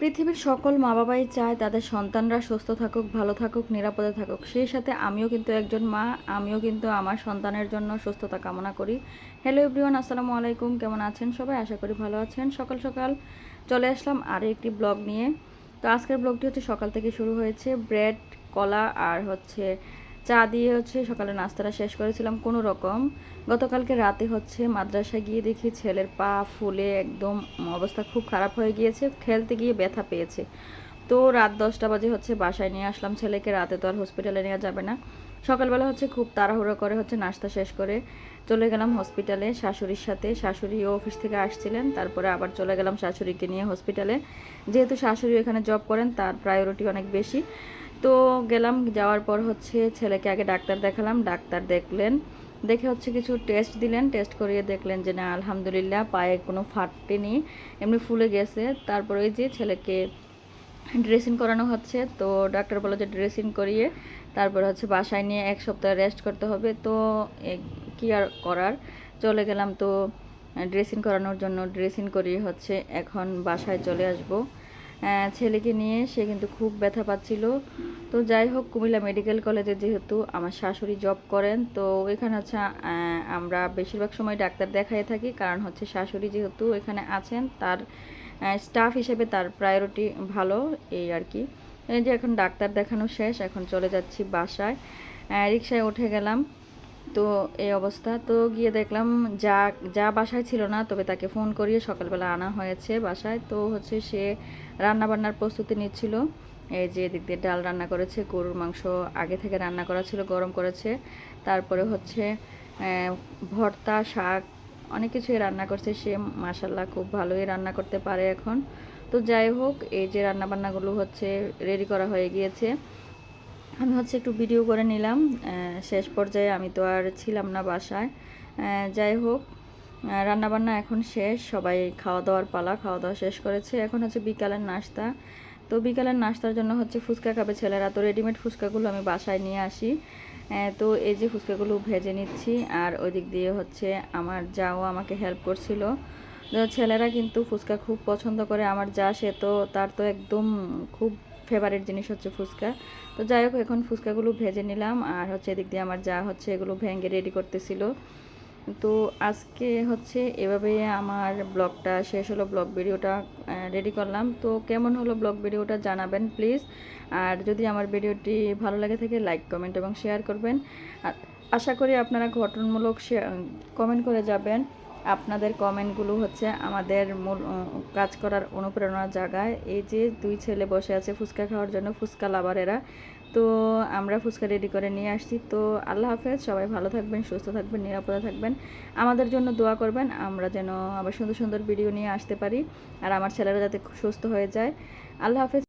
পৃথিবীর সকল মা বাবাই চায় তাদের সন্তানরা সুস্থ থাকুক, ভালো থাকুক, নিরাপদে থাকুক। সেই সাথে আমিও কিন্তু একজন মা, আমিও কিন্তু আমার সন্তানের জন্য সুস্থতা কামনা করি। হ্যালো এভরিওয়ান আসসালামু আলাইকুম। কেমন আছেন সবাই? আশা করি ভালো আছেন। সকাল সকাল চলে আসলাম আরও একটি ব্লগ নিয়ে। তো আজকের ব্লগটি হচ্ছে সকাল থেকে শুরু হয়েছে। ব্রেড, কলা আর হচ্ছে চা দিয়ে হচ্ছে সকালে নাস্তাটা শেষ করেছিলাম কোনো রকম। গতকালকে রাতে হচ্ছে মাদ্রাসায় গিয়ে দেখি ছেলের পা ফুলে একদম অবস্থা খুব খারাপ হয়ে গিয়েছে, খেলতে গিয়ে ব্যথা পেয়েছে। তো রাত দশটা বাজে হচ্ছে বাসায় নিয়ে আসলাম ছেলেকে, রাতে তো আর হসপিটালে নেওয়া যাবে না। সকালবেলা হচ্ছে খুব তাড়াহুড়ো করে হচ্ছে নাস্তা শেষ করে চলে গেলাম হসপিটালে শাশুড়ির সাথে। শাশুড়িও অফিস থেকে আসছিলেন, তারপরে আবার চলে গেলাম শাশুড়িকে নিয়ে হসপিটালে যেহেতু শাশুড়ি এখানে জব করেন, তার প্রায়োরিটি অনেক বেশি। তো গেলাম, যাওয়ার পর হচ্ছে ছেলেকে আগে ডাক্তার দেখালাম। ডাক্তার দেখলেন দেখে হচ্ছে কিছু টেস্ট দিলেন টেস্ট করিয়ে দেখলেন যে না, আলহামদুলিল্লাহ, পায়ে কোনো ফাটেনি এমনি ফুলে গেছে। তারপরে ওই যে ছেলেকে ড্রেসিং করানো হচ্ছে, তো ডাক্তার বলে যে ড্রেসিং করিয়ে তারপর হচ্ছে বাসায় নিয়ে এক সপ্তাহ রেস্ট করতে হবে। তো কী আর করার? চলে গেলাম তো ড্রেসিং করানোর জন্য ড্রেসিং করিয়ে হচ্ছে এখন বাসায় চলে আসব। ছেলেকে নিয়ে সে কিন্তু খুব ব্যথা পাচ্ছিল। তো যাই হোক, কুমিল্লা মেডিকেল কলেজে যেহেতু আমার শাশুড়ি জব করেন, তো এখানে হচ্ছে আমরা বেশিরভাগ সময় ডাক্তার দেখাই থাকি। কারণ হচ্ছে শাশুড়ি যেহেতু এখানে আছেন, তার স্টাফ হিসেবে তার প্রায়োরিটি ভালো এই আর কি। এই যে এখন ডাক্তার দেখানো শেষ, এখন চলে যাচ্ছি বাসায়। রিক্সায় উঠে গেলাম। তো এই অবস্থা। তো গিয়ে দেখলাম যা যা বাসায় ছিল না, তবে তাকে ফোন করিয়ে সকালবেলা আনা হয়েছে বাসায়। তো হচ্ছে সে রান্না বান্নার প্রস্তুতি নিচ্ছিল। এই যে এদিক দিয়ে ডাল রান্না করেছে, গরুর মাংস আগে থেকে রান্না করা ছিল, গরম করেছে। তারপরে হচ্ছে ভর্তা, শাক, অনেক কিছুই রান্না করছে। সে মাসাল্লাহ খুব ভালোই রান্না করতে পারে এখন। তো যাই হোক, এই যে রান্নাবান্নাগুলো হচ্ছে রেডি করা হয়ে গিয়েছে। আমি হচ্ছে একটু ভিডিও করে নিলাম। শেষ পর্যায়ে আমি তো আর ছিলাম না বাসায়। যাই হোক রান্নাবান্না এখন শেষ। সবাই খাওয়া দাওয়ার পালা খাওয়া দাওয়া শেষ করেছে। এখন হচ্ছে বিকালের নাস্তা। তো বিকালের নাস্তার জন্য হচ্ছে ফুচকা খাবে ছেলেরা। তো রেডিমেড ফুচকাগুলো আমি বাসায় নিয়ে আসি। তো এই যে ফুচকাগুলো ভেজে নিচ্ছি। আর ওই দিক দিয়ে হচ্ছে আমার যাও আমাকে হেল্প করছিল। ছেলেরা কিন্তু ফুচকা খুব পছন্দ করে। আমার যা সে তো, তার তো একদম খুব ফেভারিট জিনিস হচ্ছে ফুচকা। তো যাই হোক, এখন ফুচকাগুলো ভেজে নিলাম। আর হচ্ছে এদিক দিয়ে আমার যা হচ্ছে এগুলো ভেঙে রেডি করতেছিল। তো আজকে হচ্ছে এভাবে আমার ব্লগটা শেষ হলো, ব্লগ ভিডিওটা রেডি করলাম। তো কেমন হলো ব্লগ ভিডিওটা জানাবেন প্লিজ আর যদি আমার ভিডিওটি ভালো লাগে থাকে লাইক কমেন্ট এবং শেয়ার করবেন। আশা করি আপনারা ঘটনমূলক কমেন্ট করে যাবেন। আপনাদের কমেন্টগুলো হচ্ছে আমাদের মূল কাজ করার অনুপ্রেরণার জায়গায় এই যে দুই ছেলে বসে আছে ফুচকা খাওয়ার জন্য, ফুচকা লাভারেরা। তো আমরা ফুচকা রেডি করে নিয়ে আসছি। তো আল্লাহ হাফেজ, সবাই ভালো থাকবেন, সুস্থ থাকবেন, নিরাপদে থাকবেন। আমাদের জন্য দোয়া করবেন, আমরা যেন আবার সুন্দর সুন্দর ভিডিও নিয়ে আসতে পারি। আর আমার ছেলেরা যাতে সুস্থ হয়ে যায়। আল্লাহ হাফেজ।